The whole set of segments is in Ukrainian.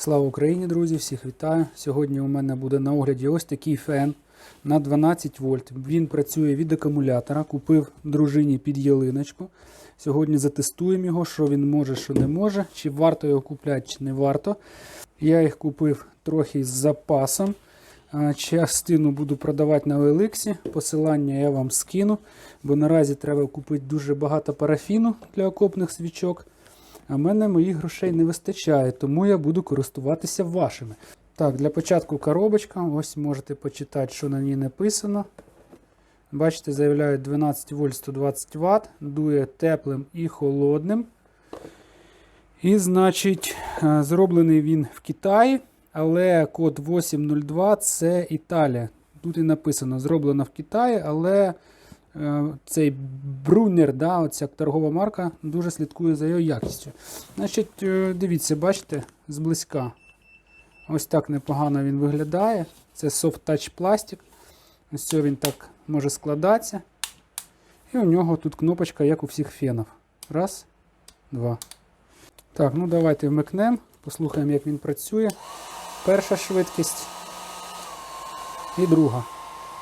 Слава Україні, друзі! Всіх вітаю! Сьогодні у мене буде на огляді ось такий фен на 12 вольт. Він працює від акумулятора. Купив дружині під ялиночку. Сьогодні затестуємо його, що він може, що не може, чи варто його купляти, чи не варто. Я їх купив трохи з запасом. Частину буду продавати на OLX. Посилання я вам скину, бо наразі треба купити дуже багато парафіну для окопних свічок. А мене моїх грошей не вистачає, тому я буду користуватися вашими. Так, для початку коробочка. Ось можете почитати, що на ній написано. Бачите, заявляють 12 вольт 120 Вт, дує теплим і холодним. І, значить, е, зроблений він в Китаї, але код 802 це Італія. Тут і написано, зроблено в Китаї, але цей Брунер, да, оця торгова марка, дуже слідкує за його якістю. Значить, е, дивіться, бачите, зблизька. Ось так непогано він виглядає. Це soft touch пластик. Ось цього він так може складатися. І у нього тут кнопочка, як у всіх фенів. Раз, два. Так, ну давайте вмикнемо, послухаємо, як він працює. Перша швидкість і друга.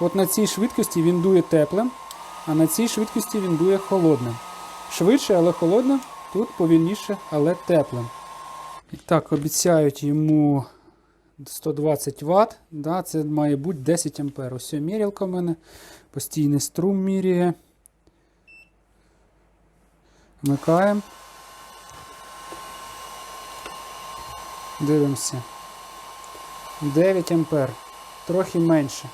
От на цій швидкості він дує теплим, а на цій швидкості він дує холодним. Швидше, але холодним, тут повільніше, але теплим. І так, обіцяють йому 120 Вт. Да, це має бути 10 А. Ось мірялка в мене. Постійний струм міряє. Вмикаємо. Дивимося. 9 ампер. Трохи менше.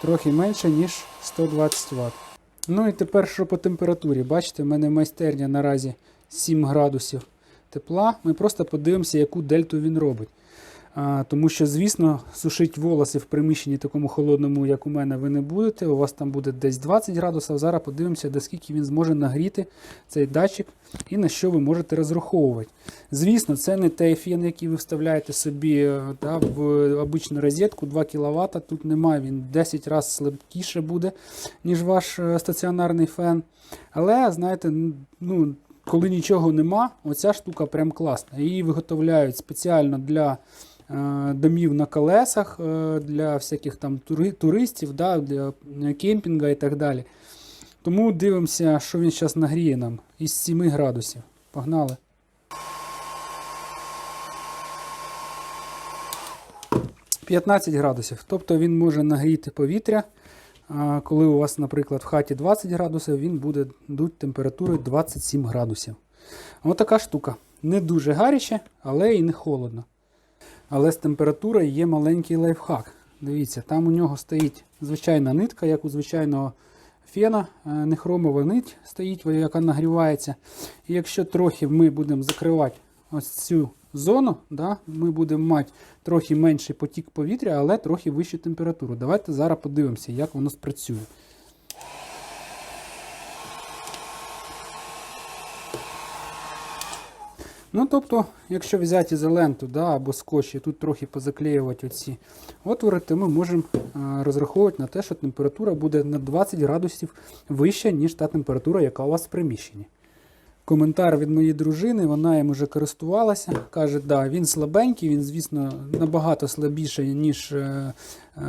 Трохи менше, ніж 120 Вт. Ну і тепер що по температурі. Бачите, в мене майстерня наразі 7 градусів тепла. Ми просто подивимося, яку дельту він робить. Тому що, звісно, сушити волоси в приміщенні такому холодному, як у мене, ви не будете. У вас там буде десь 20 градусів. Зараз подивимося, до скільки він зможе нагріти цей датчик і на що ви можете розраховувати. Звісно, це не той фен, який ви вставляєте собі е, да, в обичну розетку 2 кВт. Тут немає, він 10 разів слабкіше буде, ніж ваш е, стаціонарний фен. Але, знаєте, ну, коли нічого нема, оця штука прям класна. Її виготовляють спеціально для е, домів на колесах, е, для всяких там туристів, да, для кемпінга і так далі. Тому дивимося, що він зараз нагріє нам із 7 градусів. Погнали. «15 градусів. Тобто він може нагріти повітря. Коли у вас, наприклад, в хаті 20 градусів, він буде дуть температурою 27 градусів. Ось така штука. Не дуже гаряче, але і не холодно. Але з температурою є маленький лайфхак. Дивіться, там у нього стоїть звичайна нитка, як у звичайного фена, е, нехромова нить стоїть, яка нагрівається. І якщо трохи ми будемо закривати ось цю зону, да, ми будемо мати трохи менший потік повітря, але трохи вищу температуру. Давайте зараз подивимося, як воно спрацює. Ну, тобто, якщо взяти ізоленту да, або скотч і тут трохи позаклеювати оці отвори, то ми можемо а, розраховувати на те, що температура буде на 20 градусів вища, ніж та температура, яка у вас в приміщенні. Коментар від моєї дружини, вона їм вже користувалася. Каже, да, він слабенький, він, звісно, набагато слабіший, ніж е,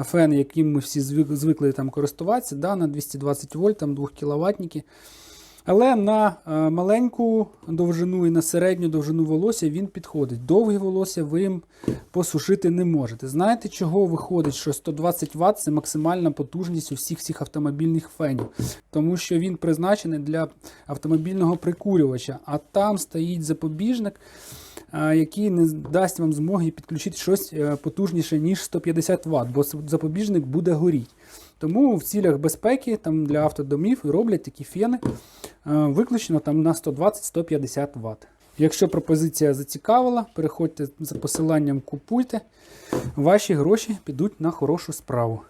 фен, яким ми всі звик, звикли там користуватися, да, на 220 вольт, там 2 кВт. Але на е, маленьку довжину і на середню довжину волосся він підходить. Довгі волосся ви їм посушити не можете. Знаєте, чого виходить, що 120 Вт це максимальна потужність у всіх всіх автомобільних фенів, тому що він призначений для автомобільного прикурювача, а там стоїть запобіжник, який не дасть вам змоги підключити щось е, потужніше, ніж 150 Вт, бо запобіжник буде горіти. Тому в цілях безпеки там для автодомів роблять такі фени е, виключно там на 120-150 Вт. Якщо пропозиція зацікавила, переходьте за посиланням купуйте, ваші гроші підуть на хорошу справу.